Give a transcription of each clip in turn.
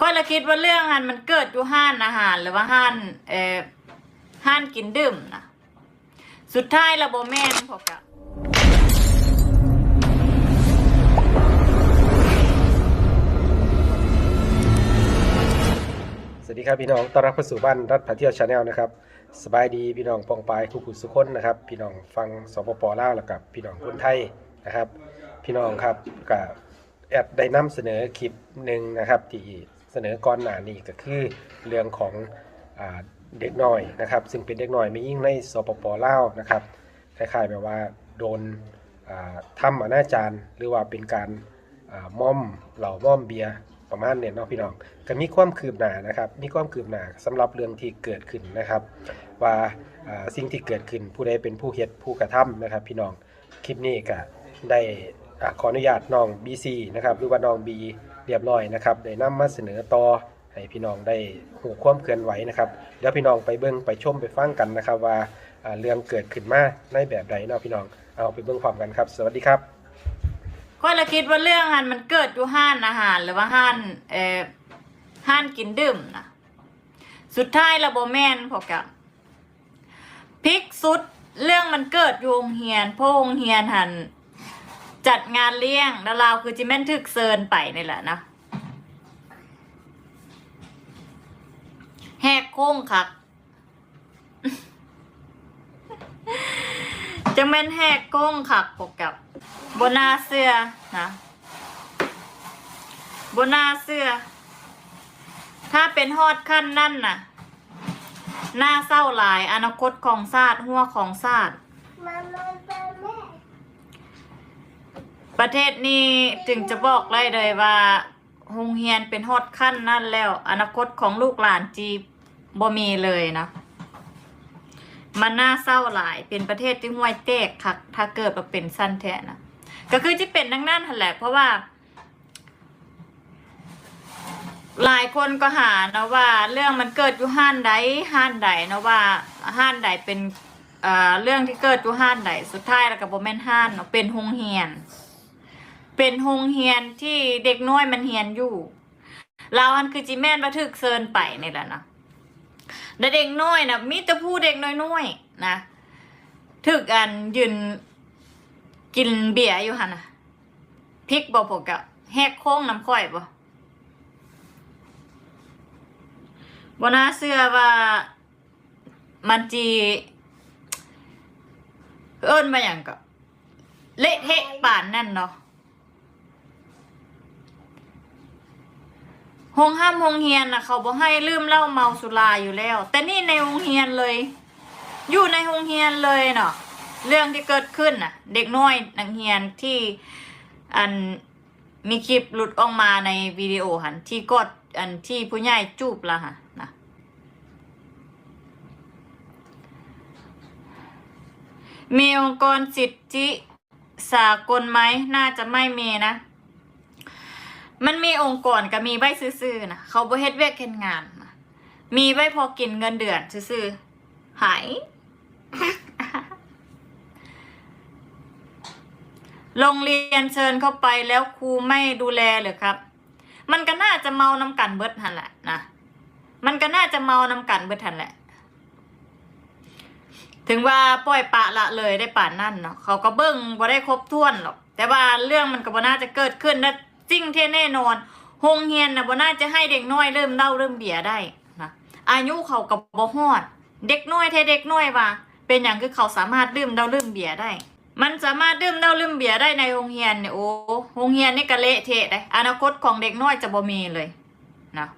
คนละคิดว่าเรื่องหันมันเกิดอยู่ห้านอาหาร หรือว่าห้านเอ่อห้านกินดื่มนะสุดท้ายระบบแม่นพวกอะสวัสดีครับพี่น้องต้อนรับเข้าสู่บ้านรัฐพาเที่ยวชาแนลนะครับสบายดีพี่น้องปองปายทุกผู้สุคนนะครับ พี่น้องฟังสปปลาวแล้วกับพี่น้องคนไทยนะครับ พี่น้องครับกับแอดได้นำเสนอคลิปหนึ่งนะครับที่ สนอก่อนหน้านี้ก็คือเรื่องของอเด็กน้อยนะครับ ซึ่งเป็นเด็กน้อยไม่ยิ่งในสปปลาวนะครับคล้ายๆแบบว่าโดนทำอนาจารหรือว่าเป็นการม่อมเหล่าม่อมเบียประมาณเนี่ยเนาะพี่น้องก็มีความคืบหน้านะครับ มีความคืบหน้าสำหรับเรื่องที่เกิดขึ้นนะครับ ว่าสิ่งที่เกิดขึ้นผู้ใดเป็นผู้เฮ็ดผู้กระทำนะครับ พี่น้องคลิปนี้ก็ได้ขออนุญาตน้อง BC นะครับหรือว่าน้อง B เรียบร้อยนะครับได้นำมาเสนอต่อให้พี่น้องได้หูความเคลื่อนไหวนะครับเดี๋ยวพี่น้องไปเบิ่งไปชมไปฟังกันนะครับ ว่าเรื่องเกิดขึ้นมาในแบบใดเนาะพี่น้องเอาไปเบิ่งพร้อมกันครับ สวัสดีครับคนละคิดว่าเรื่องหันมันเกิดอยู่ห้านอาหารหรือว่าห้านเอ่อห้านกินดื่มนะสุดท้ายระบบแมนพวกอะพลิกสุดเรื่องมันเกิดอยู่โรงเฮียนพราะโรงเฮียนหัน จัดงานเลี้ยงแล้วเราคือจิแม่นทึกเซินไปนี่แหละนะแหกโค้งคักจะแม่นแหกโค้งคักปกกับบนหน้าเสื้อนะบนหน้าเสื้อ ถ้าเป็นฮอดขั้นนั่นน่ะ หน้าเศร้าหลายอนาคตของชาติหัวของชาติมามามาแม่ ประเทศนี้ถึงจะบอกเลยเลยว่าโรงเรียนเป็นฮอดขั้นนั่นแล้ว อนาคตของลูกหลานจีบ่มีเลยนะมันน่าเศร้าหลายเป็นประเทศที่ห่วยเตกคักถ้าเกิดมาเป็นสั้นแท้นะก็คือที่เป็นดังนั้นหั่นแหละเพราะว่า หลายคนก็หานะว่า เรื่องมันเกิดอยู่ห้านใดห้านใดนะว่าห้านใดเป็นเอ่อเรื่องที่เกิดอยู่ห้านใดสุดท้ายแล้วก็บ่แม่นห้านเนาะเป็นโรงเรียน เป็นโรงเรียนที่เด็กน้อยมันเรียนอยู่เราอันคือจิแม่นบัทึกเซินไปนี่แหละนะแต่เด็กน้อยนะมีแต่ผู้เด็กน้อยๆนะถึกอันยืนกินเบียร์อยู่หันนะพริกบ่พวกกะแหกโค้งน้ำข่อยบ่บน่าเชื่อว่ามันจีเอิ้นมาอย่างก็เละเทะป่านนั่นเนาะ หงห้ามหงเฮียนนะเขาบอกให้ลืมเหล้าเมาสุราอยู่แล้ว แต่นี่ในหงเฮียนเลย อยู่ในหงเฮียนเลยเนาะเรื่องที่เกิดขึ้นน่ะ เด็กน้อยนักเฮียนที่อันมีคลิปหลุดออกมาในวิดีโอหันที่กดอันที่ผู้ใหญ่จูบละฮะนะมีองค์กรสิทธิสากลไหมน่าจะไม่มีนะ มันมีองค์กรก็มีใบซื่อๆนะเขาบ่เฮ็ดเวียกเฮ็ดงานนะมีใบพอกินเงินเดือนซื่อๆหายโรงเรียนเชิญเข้าไปแล้วครูไม่ดูแลเหรือครับ มันก็น่าจะเมาน้ำกันเบิดหันแหละนะมันก็น่าจะเมาน้ำกันเบิดหันแหละ ถึงว่าปล่อยปะละเลยได้ป่านนั่นเนาะเขาก็เบิ้งบ่ได้ครบถ้วนหรอกแต่ว่าเรื่องมันก็บ่น่าจะเกิดขึ้นและ จริงที่แน่นอนโรงเรียนน่ะบ่น่าจะให้เด็กน้อยเริ่มเล่าเริ่มเบียร์ได้นะอายุเขาก็บ่ฮอด เด็กน้อยแท้เด็กน้อยว่าเป็นอย่างคือเขาสามารถดื่มเล่าดื่มเบียร์ได้ มันสามารถดื่มเล้าดื่มเบียร์ได้ในโรงเรียนเนี่ยโอ้โรงเรียนนี่ก็เละเทะเลยอนาคตของเด็กน้อยจะบ่มีเลยนะ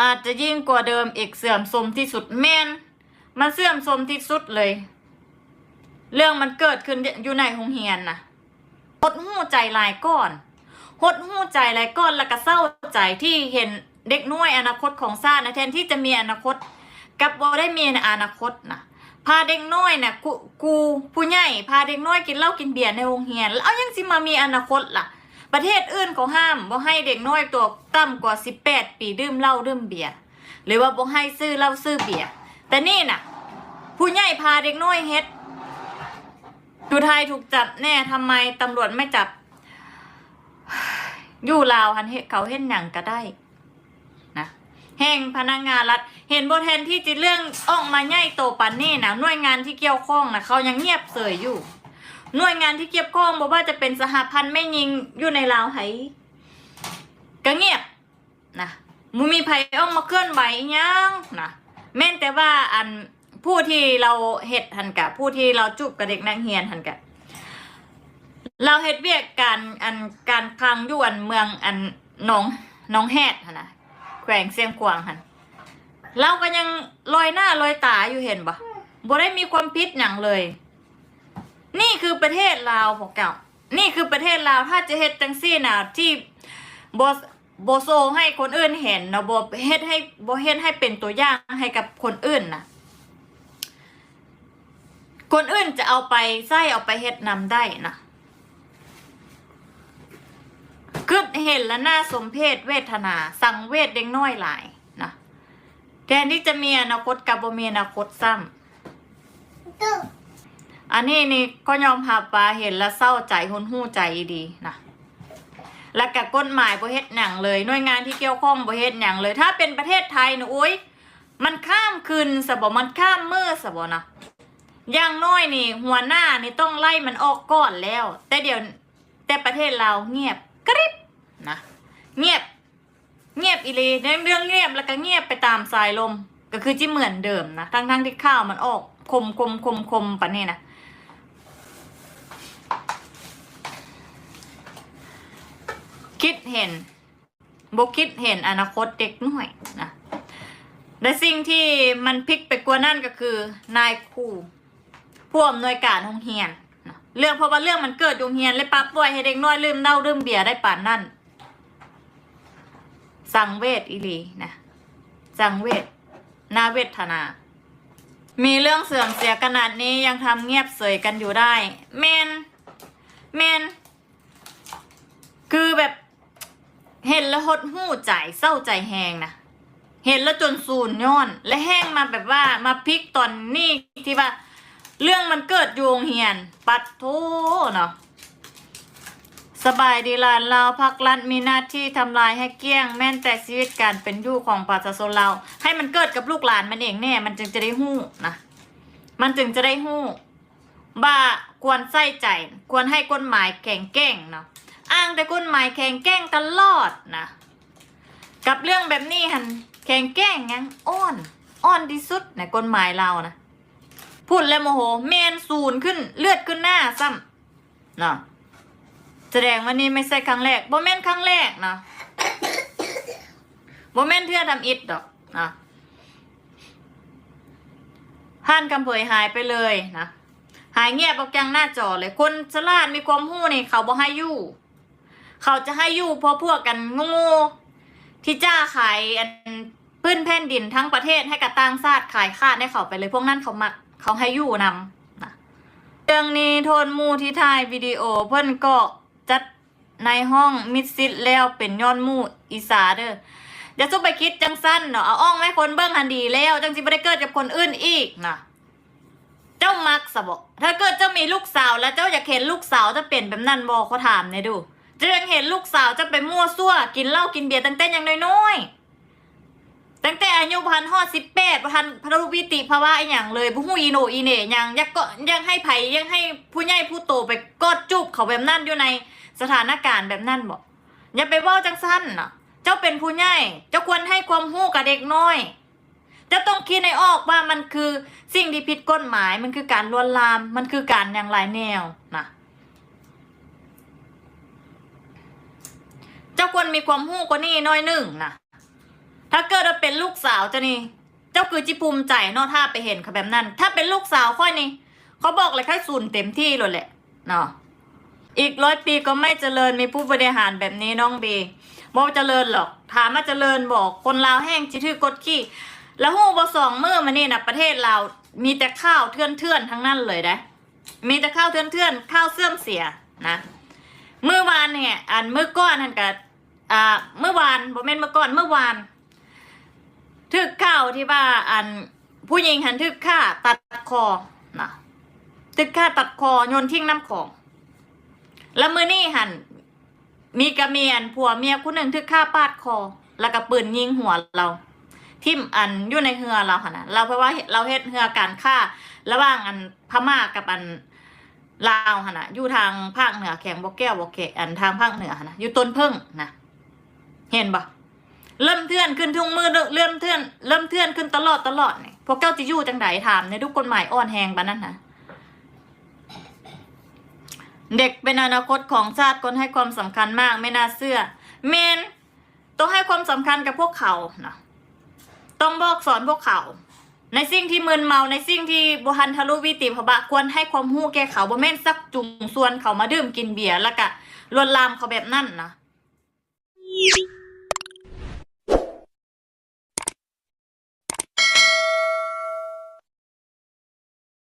อาจจะยิ่งกว่าเดิมอีกเสื่อมโทรมที่สุดแม่นมันเสื่อมโทรมที่สุดเลย เรื่องมันเกิดขึ้นอยู่ในโรงเรียนนะหดหู้ใจลายก้อนหดหู้ใจลายก้อนแล้วก็เศร้าใจที่เห็นเด็กน้อยอนาคตของชาตินะแทนที่จะมีอนาคตกับบ่ได้มีในอนาคตนะพาเด็กน้อยน่ะกูกูผู้ใหญ่พาเด็กน้อยกินเหล้ากินเบียร์ในโรงเรียน แล้วเอายังสิมามีอนาคตล่ะ ประเทศอื่นเขาห้ามบ่ให้เด็กน้อยตัวต่ำกว่า 18 ปีดื่มเหล้าดื่มเบียร์หรือว่าบ่ให้ซื้อเหล้าซื้อเบียร์แต่นี่น่ะ ผู้ใหญ่พาเด็กน้อยเฮ็ด ทุไทยถูกจับแน่ทำไมตำรวจไม่จับ อยู่ลาวหันเขาเห็นหยังก็ได้นะแห่งพนักงานรัฐ เห็นบ่แทนที่จะเรื่องออกมาใหญ่โตปานนี้นะหน่วยงานที่เกี่ยวข้องนะเขายังเงียบเสยอยู่ หน่วยงานที่เกี่ยวข้องบ่ว่าจะเป็นสหพันธ์แม่ยิงอยู่ในลาวไหก็เงียบนะมุมีไผออกมาเคลื่อนไหวยังนะแม่นแต่ว่าอัน ผู้ที่เราเฮ็ดหันกะ ผู้ที่เราจูบกับเด็กนักเรียนหันกะ เราเฮ็ดเวียกการอันการคลังยู่อันเมืองอันหนองหนองแฮดหันนะแขวงเสียงขวางหันเราก็ยังลอยหน้าลอยตาอยู่เห็นปะบ่ได้มีความผิดหยังเลย นี่คือประเทศลาวพวกเก่านี่คือประเทศลาวถ้าจะเฮ็ดจังซี่นะที่บ่บ่โซให้คนอื่นเห็นนะบ่เฮ็ดให้บ่เฮ็ดให้เป็นตัวอย่างให้กับคนอื่นน่ะ คนอื่นจะเอาไปใส่เอาไปเฮ็ดนำได้นะคือเห็นแล้วน่าสมเพชเวทนา สังเวชเด็กน้อยหลายนะแทนที่จะมีอนาคตกับบ่มีอนาคตซ้ำอันนี้นี่ก็ยอมรับว่าเห็นแล้วเศร้าใจหุนหู้ใจดีนะแล้วกับกฎหมายบ่เฮ็ดหยังเลยหน่วยงานที่เกี่ยวข้องบ่เฮ็ดหยังเลย ถ้าเป็นประเทศไทยนะโอ้ยมันข้ามคืนสบมันข้ามมือสบนะ อย่างน้อยนี่ หัวหน้านี่ต้องไล่มันออกก่อนแล้ว แต่เดี๋ยวแต่ประเทศเราเงียบกริบนะเงียบ เงียบอีลีในเรื่องเงียบแล้วก็เงียบไปตามสายลม ก็คือจิเหมือนเดิมนะทั้งทั้งๆที่ข้าวมันออกคมคมคมคมปะเนี่ยนะคิดเห็นบคิดเห็นอนาคตเด็กน้อยนะและสิ่งที่มันพลิกไปกว่านั่นก็คือนายครู ผู้อำนวยการโรงเรียนเรื่องเพราะว่าเรื่องมันเกิดโรงเรียนเลยปั๊บปล่อยให้เด็กน้อยลืมเหล้าลืมเบียร์ได้ป่านนั่นสังเวชอีลีนะสังเวชนาเวทนา มีเรื่องเสื่อมเสียขนาดนี้ยังทำเงียบเสยกันอยู่ได้แมนแมนคือแบบเห็นแล้วหดหู้ใจเศร้าใจแหงนะเห็นแล้วจนสูญย้อน และแห้งมาแบบว่ามาพลิกตอนนี้ที่ว่า เรื่องมันเกิดอยู่โรงเฮียน ปัดโทเนาะสบายดีลานเราพักรัฐมีหน้าที่ทำลายให้เกลี้ยง แม่นแต่ชีวิตการเป็นอยู่ของประชาชนเรา ให้มันเกิดกับลูกหลานมันเองแน่มันจึงจะได้หู้นะมันจึงจะได้หู้ว่าควรใส่ใจ ควรให้กฎหมายแข็งแกร่งเนาะอ้างแต่กฎหมายแข็งแกร่งตลอดนะกับเรื่องแบบนี้หันแข็งแกร่งยังอ่อนอ่อนที่สุดในกฎหมายเรานะ พูดแล้วโมโหเมนศูนย์ขึ้นเลือดขึ้นหน้าซ้ำนะแสดงว่านี่ไม่ใช่ครั้งแรกบ่แมนครั้งแรกนะบ่แมนเทื่อทำอิดดอกนะท่านคำเผยหายไปเลยนะหายเงียบออกจากหน้าจอเลย คนฉลาดมีความหู้นี่เขาบ่ให้ยู่ เขาจะให้ยู่เพราะพวกกันโงู ที่จ้าขายอันพื้นแผ่นดินทั้งประเทศให้กับต่างชาติขายคาดให้เขาไปเลย พวกนั้นเขามัก เขาให้อยู่นำนะเรื่องนี้โทษหมูที่ถ่ายวิดีโอเพิ่นก็จัดในห้องมิดซิดแล้วเป็นย้อนมู่อีสาเด้ออย่าซุบไปคิดจังสั้นเนาะเอาอ่องให้คนเบิ่งหันดีแล้ว จังสิบ่ได้เกิดกับคนอื่นอีกนะเจ้ามักสะบอกถ้าเกิดเจ้ามีลูกสาว แล้วเจ้าอยากเห็นลูกสาวจะเป็นแบบนั้นบอเขาถามเนี่ยดูจะยังเห็นลูกสาวจะไปมั่วซั่วกินเหล้ากินเบียร์ตั้งแต่ยังน้อยๆ ตั้งแต่อายุพันห่อสิบแปดพันพระวิติภาวะอย่างเลยผู้หูอีโนอีเหน่ยังยังก็ยังให้ไผยังให้ผู้ใหญ่ผู้โตไปกอดจูบเขาแบบนั้นอยู่ในสถานการณ์แบบนั้นบอกอย่าไปว่าจังสั้นนะเจ้าเป็นผู้ใหญ่เจ้าควรให้ความหู้กับเด็กน้อยจะต้องคิดให้ออกว่ามันคือสิ่งที่ผิดกฎหมายมันคือการลวนลาม มันคือการอย่างหลายแนวนะเจ้าควรมีความหู้กว่านี้น้อยหนึ่งนะ ถ้าเกิดว่าเป็นลูกสาวเจ้านี่ เจ้าคือจิภูมิใจเนอะถ้าไปเห็นเขาแบบนั้น ถ้าเป็นลูกสาวค่อยนี่เขาบอกเลยค่อยสูนเต็มที่เลยแหละเนาะอีกร้อยปีก็ไม่เจริญมีผู้บริหารแบบนี้น้องเบบอกเจริญหรอก ถามว่าเจริญบอกคนลาวแห้งจิถือกดขี้แล้วหูบอสองมือมานี่นะประเทศเรามีแต่ข้าวเทื่อนเทื่อนๆทั้งนั้นเลยนะมีแต่ข้าวเทื่อนเทื่อนๆข้าวเสื่อมเสียนะเมื่อวานเนี่ยอันเมื่อก้อนท่นกับอ่าเมื่อวานบ่แม่นเมื่อก่อนเมื่อวาน ทึกข้าวที่ว่าอันผู้หญิงหันทึกฆ่าตัดคอนะทึกฆ่าตัดคอโยนทิ้งน้ำของแล้วมือนี่หันมีกระเมียนผัวเมียคู่หนึ่งทึกฆ่าปาดคอ แล้วก็ปืนยิงหัวเรา ทิ่มอันอยู่ในเฮือเราค่ะนะเราเพราะว่าเราเฮ็ดเฮือการฆ่า ระหว่างอันพม่ากับอันลาวค่ะนะอยู่ทางภาคเหนือแข็งบ่แก้วบ่แกอันทางภาคเหนือค่ะนะอยู่ต้นเพิ่งนะเห็นปะ เริ่มเทื่อนขึ้นทุ่งมือเริ่มเทื่อนเริ่มเทื่อนขึ้นตลอดตลอดนี่พวกเจ้าจะอยู่จังไดถามในทุกกฎหมายอ่อนแหงปานนั้นนะเด็กเป็นอนาคตของชาติคนให้ความสำคัญมากไม่น่าเชื่อเมนต้องให้ความสำคัญกับพวกเขานะต้องบอกสอนพวกเขา ในสิ่งที่มึนเมาในสิ่งที่บุหันทะลุวิติภาวะควรให้ความรู้แก่เขาบ่แม่นซักจุงส่วนเขามาดื่มกินเบียร์แล้วก็ลวนลามเขาแบบนั้นนะ